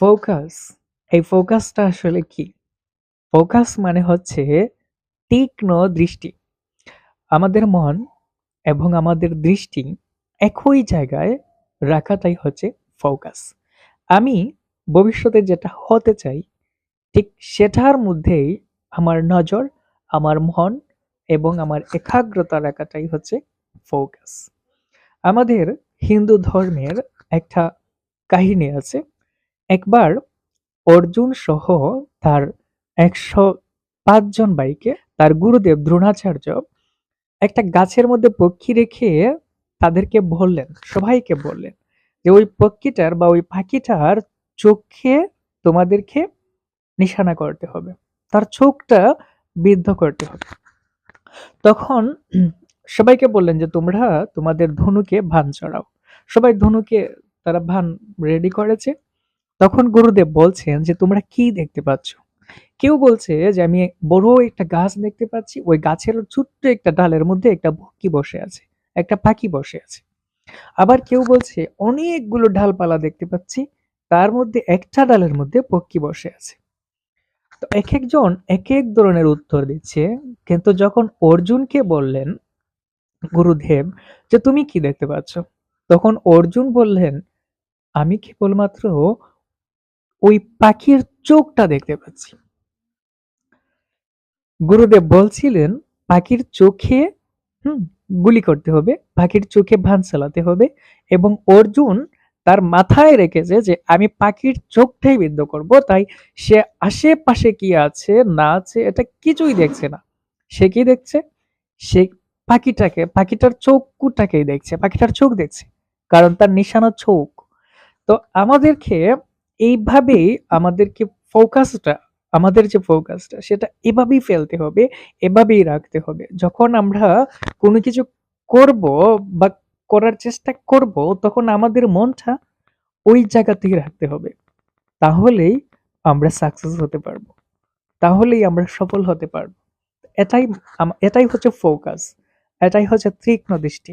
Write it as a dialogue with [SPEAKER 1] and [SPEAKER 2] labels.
[SPEAKER 1] Focus. এই ফোকাসটা আসলে কি? ফোকাস মানে হচ্ছে তীক্ষ্ণ দৃষ্টি। আমাদের মন এবং আমাদের দৃষ্টি একই জায়গায় রাখাটাই হচ্ছে ফোকাস। আমি ভবিষ্যতে যেটা হতে চাই ঠিক সেটার মধ্যেই আমার নজর, আমার মন এবং আমার একাগ্রতা রাখাটাই হচ্ছে ফোকাস। আমাদের হিন্দু ধর্মের একটা কাহিনী আছে। একবার অর্জুন সহ তার একশো পাঁচজন বাইকে তার গুরুদেব দ্রোণাচার্য, একটা গাছের মধ্যে পক্ষী রেখে তাদেরকে বললেন, সবাইকে বললেন যে ওই পক্ষীটার বা ওই পাখিটার চোখে তোমাদেরকে নিশানা করতে হবে। তার চোখটা বিদ্ধ করতে হবে। তখন সবাইকে বললেন যে তোমরা তোমাদের ধনুকে ভান চড়াও। সবাই ধনুকে তারা ভান রেডি করেছে। তখন গুরুদেব বলছেন যে, তোমরা কি দেখতে পাচ্ছ? কেউ বলছে যে, আমি বড় একটা গাছ দেখতে পাচ্ছি। ওই গাছের ছোট্ট একটা ডালের মধ্যে একটা পক্ষী বসে আছে, একটা পাখি বসে আছে। আবার কেউ বলছে, অনেকগুলো ডালপালা দেখতে পাচ্ছি। তার মধ্যে একটা ডালের মধ্যে পক্ষী বসে আছে। তো এক একজন এক এক ধরনের উত্তর দিচ্ছে। কিন্তু যখন অর্জুনকে বললেন, গুরুদেব, যে, তুমি কি দেখতে পাচ্ছ? তখন অর্জুন বললেন, আমি কেবলমাত্র ওই পাখির চোখটা দেখতে পাচ্ছি। গুরুদেব বলছিলেন, পাখির চোখে, হুম, গুলি করতে হবে, পাখির চোখে ভান চালাতে হবে এবং অর্জুন তার মাথায় রেখেছে যে আমি পাখির চোখটাই বিদ্ধ করব, তাই সে আশেপাশে কি আছে, না আছে, এটা কিছুই দেখছে না। সে কি দেখছে? সে পাখিটাকে, পাখিটার চোখটাকেই দেখছে, পাখিটার চোখ দেখছে, কারণ তার নিশানা চোখ। তো আমাদেরকে এইভাবেই আমাদেরকে ফোকাসটা, আমাদের যে ফোকাসটা, সেটা এভাবেই ফেলতে হবে, এভাবেই রাখতে হবে। যখন আমরা কোনো কিছু করব বা করার চেষ্টা করব, তখন আমাদের মনটা ওই জায়গাতেই রাখতে হবে। তাহলেই আমরা সাকসেস হতে পারব। তাহলেই আমরা সফল হতে পারব। এটাই এটাই হচ্ছে ফোকাস এটাই হচ্ছে তীক্ষ্ণ দৃষ্টি।